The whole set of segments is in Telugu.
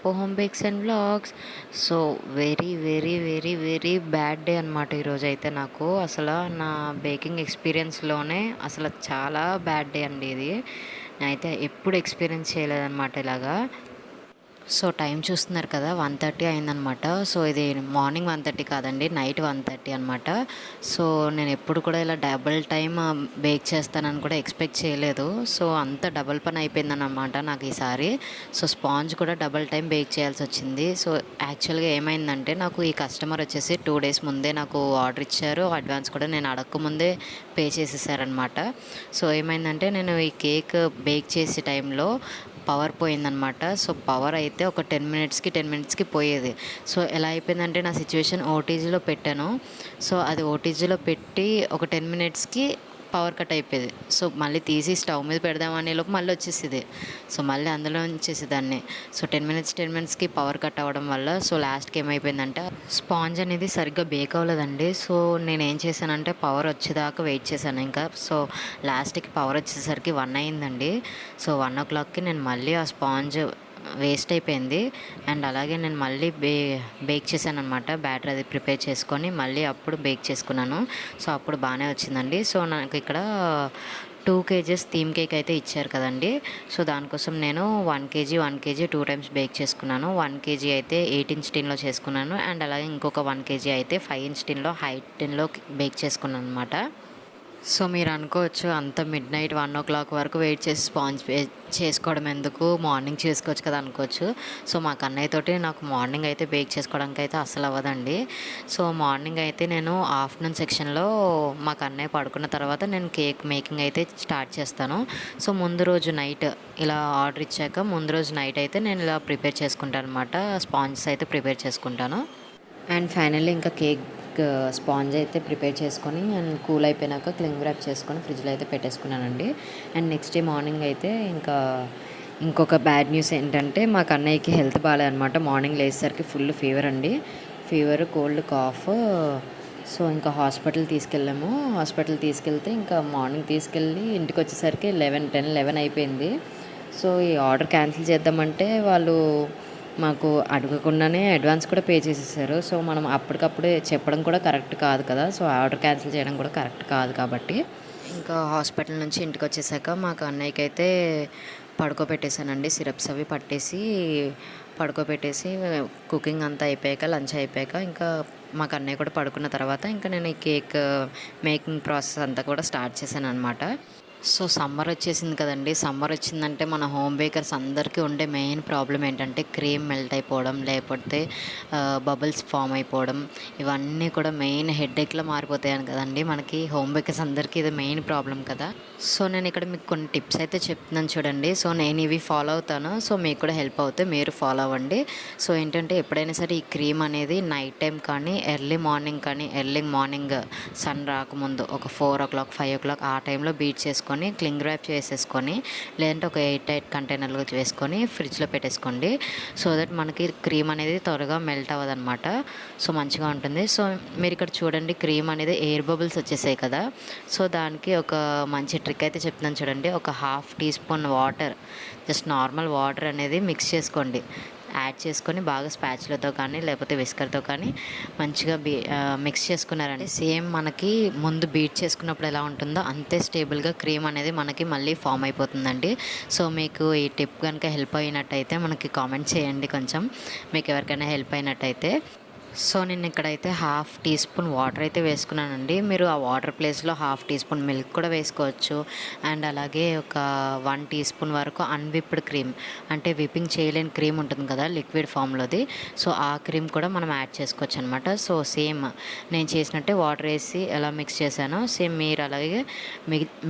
అపో home bakes and blogs so very very very very bad day అనమాట ఈరోజు అయితే నాకు. అసలు నా బేకింగ్ ఎక్స్పీరియన్స్లోనే అసలు చాలా బ్యాడ్ డే అండి ఇది. నేనైతే ఎప్పుడు ఎక్స్పీరియన్స్ చేయలేదన్నమాట ఇలాగా. సో టైం చూస్తున్నారు కదా వన్ థర్టీ అయిందనమాట. సో ఇది మార్నింగ్ వన్ థర్టీ కాదండి నైట్ వన్ థర్టీ అనమాట. సో నేను ఎప్పుడు కూడా ఇలా డబుల్ టైం బేక్ చేస్తానని కూడా ఎక్స్పెక్ట్ చేయలేదు. సో అంత డబుల్ పని అయిపోయిందనమాట నాకు ఈసారి. సో స్పాంజ్ కూడా డబుల్ టైం బేక్ చేయాల్సి వచ్చింది. సో యాక్చువల్గా ఏమైందంటే నాకు ఈ కస్టమర్ వచ్చేసి టూ డేస్ ముందే నాకు ఆర్డర్ ఇచ్చారు. అడ్వాన్స్ కూడా నేను అడగకముందే పే చేసేసారనమాట. సో ఏమైందంటే నేను ఈ కేక్ బేక్ చేసే టైంలో పవర్ పోయిందనమాట. సో పవర్ అయితే ఒక టెన్ మినిట్స్కి టెన్ మినిట్స్కి పోయేది. సో ఎలా అయిపోయిందంటే నా సిచ్యువేషన్ ఓటీజీలో పెట్టాను. సో అది ఓటీజీలో పెట్టి ఒక టెన్ మినిట్స్కి పవర్ కట్ అయిపోయేది. సో మళ్ళీ తీసి స్టవ్ మీద పెడదామనే లోపు మళ్ళీ వచ్చేసేది. సో మళ్ళీ అందులో ఉంచేసేదాన్ని సో టెన్ మినిట్స్ టెన్ మినిట్స్కి పవర్ కట్ అవ్వడం వల్ల సో లాస్ట్కి ఏమైపోయిందంటే స్పాంజ్ అనేది సరిగ్గా బేక్ అవ్వలేదండి. సో నేను ఏం చేశానంటే పవర్ వచ్చేదాకా వెయిట్ చేశాను ఇంకా. సో లాస్ట్కి పవర్ వచ్చేసరికి వన్ అయిందండి. సో వన్ ఓ క్లాక్కి నేను మళ్ళీ ఆ స్పాంజ్ వేస్ట్ అయిపోయింది. అండ్ అలాగే నేను మళ్ళీ బే బేక్ చేశాను అనమాట బ్యాటర్ అది ప్రిపేర్ చేసుకొని మళ్ళీ అప్పుడు బేక్ చేసుకున్నాను. సో అప్పుడు బాగానే వచ్చిందండి. సో నాకు ఇక్కడ టూ కేజెస్ థీమ్ కేక్ అయితే ఇచ్చారు కదండి. సో దానికోసం నేను one KG one KG two times bake చేసుకున్నాను. వన్ కేజీ అయితే ఎయిట్ ఇంచ్ టిన్లో చేసుకున్నాను. అండ్ అలాగే ఇంకొక వన్ కేజీ అయితే ఫైవ్ ఇంచ్ టిన్లో హైట్ టిన్లో బేక్ చేసుకున్నాను అనమాట సో మీరు అనుకోవచ్చు అంత midnight one o'clock వరకు వెయిట్ చేసి స్పాంజ్ చేసుకోవడం ఎందుకు? మార్నింగ్ చేసుకోవచ్చు కదా అనుకోవచ్చు. సో మా కన్నయ్య తోటి నాకు మార్నింగ్ అయితే బేక్ చేసుకోవడానికి అయితే అస్సలు అవ్వదండి. సో మార్నింగ్ అయితే నేను ఆఫ్టర్నూన్ సెక్షన్లో మా కన్నయ్య పడుకున్న తర్వాత నేను కేక్ మేకింగ్ అయితే స్టార్ట్ చేస్తాను. సో ముందు రోజు నైట్ ఇలా ఆర్డర్ ఇచ్చాక ముందు రోజు నైట్ అయితే నేను ఇలా ప్రిపేర్ చేసుకుంటాను అనమాట స్పాంజెస్ అయితే ప్రిపేర్ చేసుకుంటాను. అండ్ ఫైనల్లీ ఇంకా కేక్ స్పాంజ్ అయితే ప్రిపేర్ చేసుకొని అండ్ కూల్ అయిపోయినాక క్లింగ్ ర్యాప్ చేసుకొని ఫ్రిడ్జ్లో అయితే పెట్టేసుకున్నానండి. అండ్ నెక్స్ట్ డే మార్నింగ్ అయితే ఇంకా ఇంకొక బ్యాడ్ న్యూస్ ఏంటంటే మా అన్నయ్యకి హెల్త్ బాగాలేదనమాట మార్నింగ్ లేచేసరికి ఫుల్ ఫీవర్ అండి. Fever cold cough. సో ఇంకా హాస్పిటల్ తీసుకెళ్ళాము. హాస్పిటల్ తీసుకెళ్తే ఇంకా మార్నింగ్ తీసుకెళ్ళి ఇంటికి వచ్చేసరికి లెవెన్ టెన్ లెవెన్ అయిపోయింది. సో ఈ ఆర్డర్ క్యాన్సిల్ చేద్దామంటే వాళ్ళు మాకు అడగకుండానే అడ్వాన్స్ కూడా పే చేసేసారు. సో మనం అప్పటికప్పుడే చెప్పడం కూడా కరెక్ట్ కాదు కదా. సో ఆర్డర్ క్యాన్సిల్ చేయడం కూడా కరెక్ట్ కాదు కాబట్టి. ఇంకా హాస్పిటల్ నుంచి ఇంటికి వచ్చేసాక మాకు అన్నయ్యకి అయితే పడుకోబెట్టేశానండి సిరప్స్ అవి పట్టేసి పడుకోబెట్టేసి కుకింగ్ అంతా అయిపోయాక లంచ్ అయిపోయాక ఇంకా మాకు అన్నయ్య కూడా పడుకున్న తర్వాత ఇంకా నేను ఈ కేక్ మేకింగ్ ప్రాసెస్ అంతా కూడా స్టార్ట్ చేశాను అనమాట సో సమ్మర్ వచ్చేసింది కదండి. సమ్మర్ వచ్చిందంటే మన హోమ్ బేకర్స్ అందరికీ ఉండే మెయిన్ ప్రాబ్లం ఏంటంటే క్రీమ్ మెల్ట్ అయిపోవడం లేకపోతే బబుల్స్ ఫామ్ అయిపోవడం ఇవన్నీ కూడా మెయిన్ హెడ్ఏక్లో మారిపోతాయని కదండి. మనకి హోమ్ బేకర్స్ అందరికీ ఇది మెయిన్ ప్రాబ్లం కదా. సో నేను ఇక్కడ మీకు కొన్ని టిప్స్ అయితే చెప్తున్నాను చూడండి. సో నేను ఇవి ఫాలో అవుతాను. సో మీకు కూడా హెల్ప్ అవుతే మీరు ఫాలో అవ్వండి. సో ఏంటంటే ఎప్పుడైనా సరే ఈ క్రీమ్ అనేది నైట్ టైం కానీ ఎర్లీ మార్నింగ్ కానీ ఎర్లీ మార్నింగ్ సన్ రాకముందు ఒక four o'clock five o'clock ఆ టైంలో బీట్ చేసుకొని క్లింగ్ ర్యాప్ చేసేసుకొని లేదంటే ఒక ఎయిట్ ఎయిట్ కంటైనర్లో వేసుకొని ఫ్రిడ్జ్లో పెట్టేసుకోండి. సో దట్ మనకి క్రీమ్ అనేది త్వరగా మెల్ట్ అవ్వదన్నమాట. సో మంచిగా ఉంటుంది. సో మీరు ఇక్కడ చూడండి క్రీమ్ అనేది ఎయిర్ బబుల్స్ వచ్చేసాయి కదా. సో దానికి ఒక మంచి ట్రిక్ అయితే చెప్తున్నాను చూడండి. ఒక half teaspoon water just normal water అనేది మిక్స్ చేసుకోండి. యాడ్ చేసుకొని బాగా స్పాచ్లతో కానీ లేకపోతే విస్కర్తో కానీ మంచిగా బీ మిక్స్ చేసుకున్నారండి. సేమ్ మనకి ముందు బీట్ చేసుకున్నప్పుడు ఎలా ఉంటుందో అంతే స్టేబుల్గా క్రీమ్ అనేది మనకి మళ్ళీ ఫామ్ అయిపోతుందండి. సో మీకు ఈ టిప్ కనుక హెల్ప్ అయినట్టయితే మనకి కామెంట్ చేయండి కొంచెం. మీకు ఎవరికైనా హెల్ప్ అయినట్టయితే సో నేను ఇక్కడైతే హాఫ్ టీ స్పూన్ వాటర్ అయితే వేసుకున్నానండి. మీరు ఆ వాటర్ ప్లేస్లో హాఫ్ టీ స్పూన్ మిల్క్ కూడా వేసుకోవచ్చు. అండ్ అలాగే ఒక వన్ టీ స్పూన్ వరకు అన్విప్డ్ క్రీమ్ అంటే విప్పింగ్ చేయలేని క్రీమ్ ఉంటుంది కదా లిక్విడ్ ఫామ్లోది. సో ఆ క్రీమ్ కూడా మనం యాడ్ చేసుకోవచ్చు అనమాట సో సేమ్ నేను చేసినట్టే వాటర్ వేసి ఎలా మిక్స్ చేశానో సేమ్ మీరు అలాగే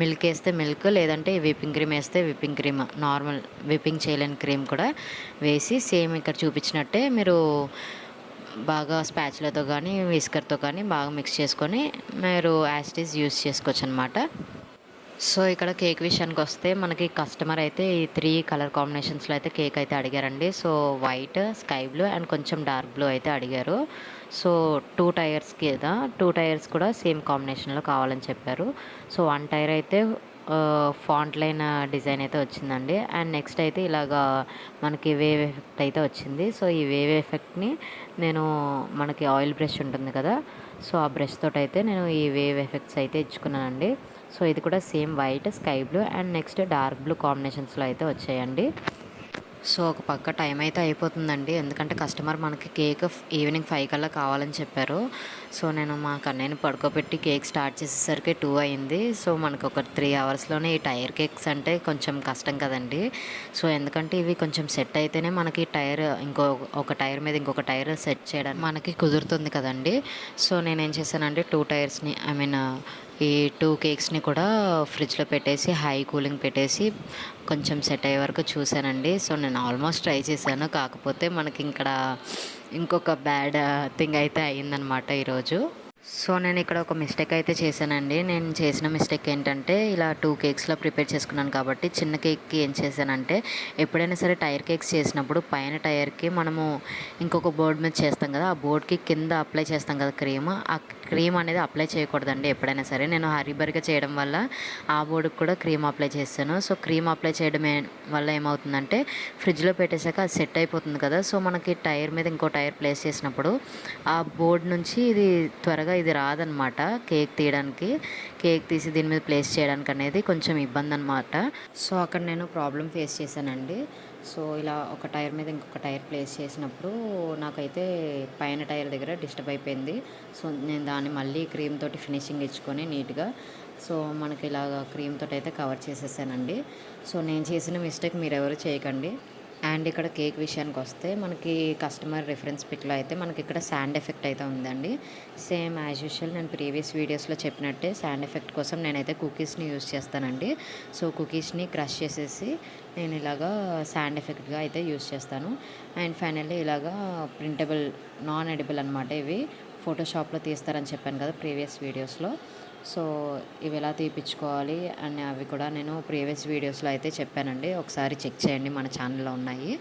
మిల్క్ వేస్తే మిల్క్ లేదంటే విప్పింగ్ క్రీమ్ వేస్తే విప్పింగ్ క్రీమ్ నార్మల్ విప్పింగ్ చేయలేని క్రీమ్ కూడా వేసి సేమ్ ఇక్కడ చూపించినట్టే మీరు బాగా స్పాచ్లతో కానీ విస్కర్తో కానీ బాగా మిక్స్ చేసుకొని మీరు యాస్టీస్ యూస్ చేసుకోవచ్చు అనమాట సో ఇక్కడ కేక్ విషయానికి వస్తే మనకి కస్టమర్ అయితే ఈ త్రీ కలర్ కాంబినేషన్స్లో అయితే కేక్ అయితే అడిగారండి. So white sky blue and కొంచెం డార్క్ బ్లూ అయితే అడిగారు. సో టూ టైర్స్కి కదా టూ టైర్స్ కూడా సేమ్ కాంబినేషన్లో కావాలని చెప్పారు. సో వన్ టైర్ అయితే ఫాంట్ లైన్ డిజైన్ అయితే వచ్చిందండి. అండ్ నెక్స్ట్ అయితే ఇలాగా మనకి వేవ్ ఎఫెక్ట్ అయితే వచ్చింది. సో ఈ వేవ్ ఎఫెక్ట్ని నేను మనకి ఆయిల్ బ్రష్ ఉంటుంది కదా సో ఆ బ్రష్ తోటి అయితే నేను ఈ వేవ్ ఎఫెక్ట్స్ అయితే ఇచ్చుకున్నానండి. సో ఇది కూడా same white sky blue and next dark blue కాంబినేషన్స్లో అయితే వచ్చాయండి. సో ఒక పక్క టైం అయితే అయిపోతుందండి. ఎందుకంటే కస్టమర్ మనకి కేక్ ఈవినింగ్ ఫైవ్ కల్లా కావాలని చెప్పారు. సో నేను మా కన్నయ్యని పడుకోబెట్టి కేక్ స్టార్ట్ చేసేసరికి టూ అయింది. సో మనకు ఒక త్రీ అవర్స్లోనే ఈ టైర్ కేక్స్ అంటే కొంచెం కష్టం కదండి. సో ఎందుకంటే ఇవి కొంచెం సెట్ అయితేనే మనకి టైర్ ఇంకో ఒక టైర్ మీద ఇంకొక టైర్ సెట్ చేయడానికి మనకి కుదురుతుంది కదండి. సో నేనేం చేశానంటే టూ టైర్స్ని ఐ మీన్ ఈ టూ కేక్స్ని కూడా ఫ్రిడ్జ్లో పెట్టేసి హై కూలింగ్ పెట్టేసి కొంచెం సెట్ అయ్యే వరకు చూశానండి. సో నేను ఆల్మోస్ట్ ట్రై చేశాను. కాకపోతే మనకి ఇక్కడ ఇంకొక బ్యాడ్ థింగ్ అయితే అయ్యిందనమాట ఈరోజు. సో నేను ఇక్కడ ఒక మిస్టేక్ అయితే చేశానండి. నేను చేసిన మిస్టేక్ ఏంటంటే ఇలా టూ కేక్స్లో ప్రిపేర్ చేసుకున్నాను కాబట్టి చిన్న కేక్కి ఏం చేశానంటే ఎప్పుడైనా సరే టైర్ కేక్స్ చేసినప్పుడు పైన టైర్కి మనము ఇంకొక బోర్డు మీద చేస్తాం కదా ఆ బోర్డ్కి కింద అప్లై చేస్తాం కదా క్రీమ్ ఆ క్రీమ్ అనేది అప్లై చేయకూడదండి ఎప్పుడైనా సరే. నేను హరిబరిగా చేయడం వల్ల ఆ బోర్డుకి కూడా క్రీమ్ అప్లై చేస్తాను. సో క్రీమ్ అప్లై చేయడం వల్ల ఏమవుతుందంటే ఫ్రిడ్జ్లో పెట్టేశాక అది సెట్ అయిపోతుంది కదా సో మనకి టైర్ మీద ఇంకో టైర్ ప్లేస్ చేసినప్పుడు ఆ బోర్డు నుంచి ఇది త్వరగా ఇది రాదనమాట కేక్ తీయడానికి. కేక్ తీసి దీని మీద ప్లేస్ చేయడానికి అనేది కొంచెం ఇబ్బంది అనమాట సో అక్కడ నేను ప్రాబ్లం ఫేస్ చేశానండి. సో ఇలా ఒక టైర్ మీద ఇంకొక టైర్ ప్లేస్ చేసినప్పుడు నాకైతే పైన టైర్ దగ్గర డిస్టర్బ్ అయిపోయింది. సో నేను దాన్ని మళ్ళీ క్రీమ్ తోటి ఫినిషింగ్ ఇచ్చుకొని నీట్గా సో మనకి ఇలాగ క్రీమ్ తోటి అయితే కవర్ చేసేసానండి. సో నేను చేసిన మిస్టేక్ మీరు ఎవరు చేయకండి. అండ్ ఇక్కడ కేక్ విషయానికి వస్తే మనకి కస్టమర్ రిఫరెన్స్ పిక్లో అయితే మనకి ఇక్కడ శాండ్ ఎఫెక్ట్ అయితే ఉందండి. సేమ్ యాజ్ యూజువల్ నేను ప్రీవియస్ వీడియోస్లో చెప్పినట్టే శాండ్ ఎఫెక్ట్ కోసం నేనైతే కుకీస్ని యూస్ చేస్తానండి. సో కుకీస్ని క్రష్ చేసేసి నేను ఇలాగా శాండ్ ఎఫెక్ట్గా అయితే యూస్ చేస్తాను. అండ్ ఫైనల్లీ ఇలాగా ప్రింటబుల్ నాన్ ఎడిబుల్ అనమాట ఇవి. ఫోటోషాప్లో తీస్తారని చెప్పాను కదా ప్రీవియస్ వీడియోస్లో. సో ఇవి ఎలా తీపిచ్చుకోవాలి అని అవి కూడా నేను ప్రీవియస్ వీడియోస్లో అయితే చెప్పానండి. ఒకసారి చెక్ చేయండి మన ఛానల్లో ఉన్నాయి.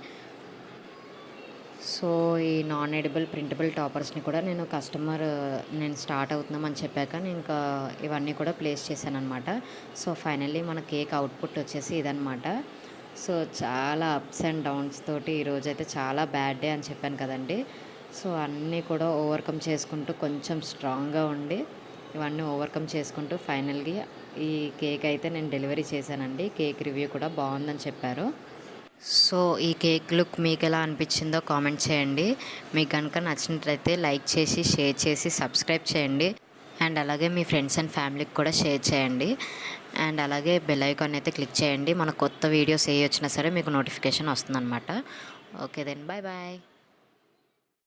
సో ఈ నాన్ ఎడిబుల్ ప్రింటబుల్ టాపర్స్ని కూడా నేను కస్టమర్ నేను స్టార్ట్ అవుతున్నామని చెప్పాక నేను ఇంకా ఇవన్నీ కూడా ప్లేస్ చేశాను అనమాట సో ఫైనల్లీ మన కేక్ అవుట్పుట్ వచ్చేసి ఇదనమాట సో చాలా అప్స్ అండ్ డౌన్స్ తోటి ఈరోజు అయితే చాలా బ్యాడ్ డే అని చెప్పాను కదండి. సో అన్నీ కూడా ఓవర్కమ్ చేసుకుంటూ కొంచెం స్ట్రాంగ్గా ఉండి ఇవన్నీ ఓవర్కమ్ చేసుకుంటూ ఫైనల్గా ఈ కేక్ అయితే నేను డెలివరీ చేశానండి. కేక్ రివ్యూ కూడా బాగుందని చెప్పారు. సో ఈ కేక్ లుక్ మీకు ఎలా అనిపించిందో కామెంట్ చేయండి. మీకు కనుక నచ్చినట్లయితే లైక్ చేసి షేర్ చేసి సబ్స్క్రైబ్ చేయండి. అండ్ అలాగే మీ ఫ్రెండ్స్ అండ్ ఫ్యామిలీకి కూడా షేర్ చేయండి. అండ్ అలాగే బెల్ ఐకాన్ అయితే క్లిక్ చేయండి. మన కొత్త వీడియోస్ ఏ వచ్చినా సరే మీకు నోటిఫికేషన్ వస్తుందన్నమాట. Okay then bye bye.